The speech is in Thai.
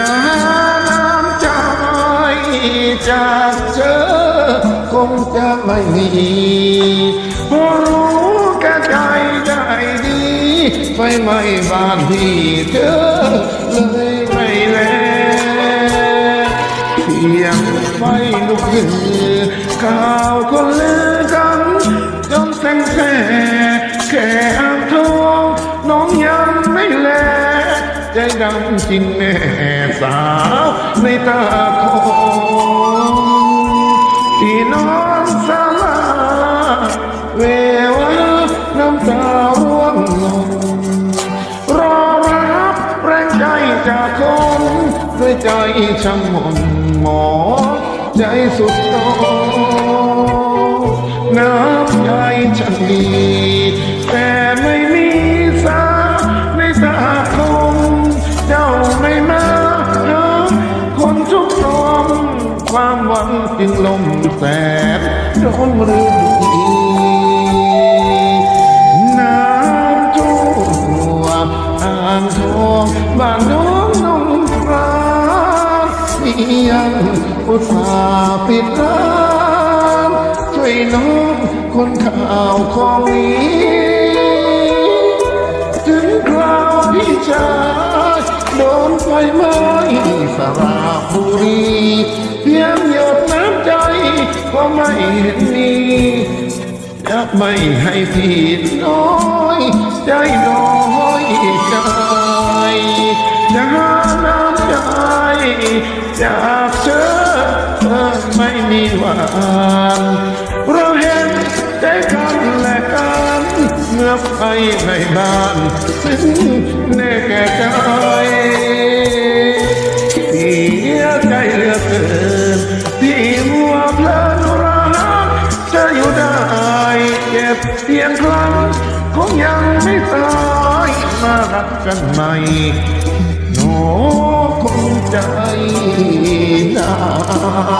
น้ำใจจากเธอคงจะไม่มีรู้แก่ใจใจดีไฟไหม้บ้านที่เธอเลยไม่แลเพียงไฟลุกขึ้นข่าวคนลือกันจนแสงแสแค่อ่าทองน้องยังไม่แล ใจดำจริงแน่สาวในตาของที่นอนสาลาเววาน้ำตาร่วงลงรอรับแรงใจจากคนด้วยใจช่างหมนหมอใจสุดโตน้ำใจฉันดี จึงลมแสบโดนหรือดีน้ำท่วมอ่างทองบ้านน้องนงพระเพียงอุตส่าห์ปิดร้านช่วยน้องคนข่าวของนี้ถึงคราวพี่ชายโดนไฟไหม้สระบุรี ก็ไม่เห็นมีจะไม่ให้พี่น้อยใจน้อยใจจะหาน้ำใจจากเธอไม่มีหวานเราเห็นใจกันและกันเมื่อไปในบ้านซึ่งแน่แก่ใจ ยังไม่ตายมารักกันใหม่หนคงใจนาน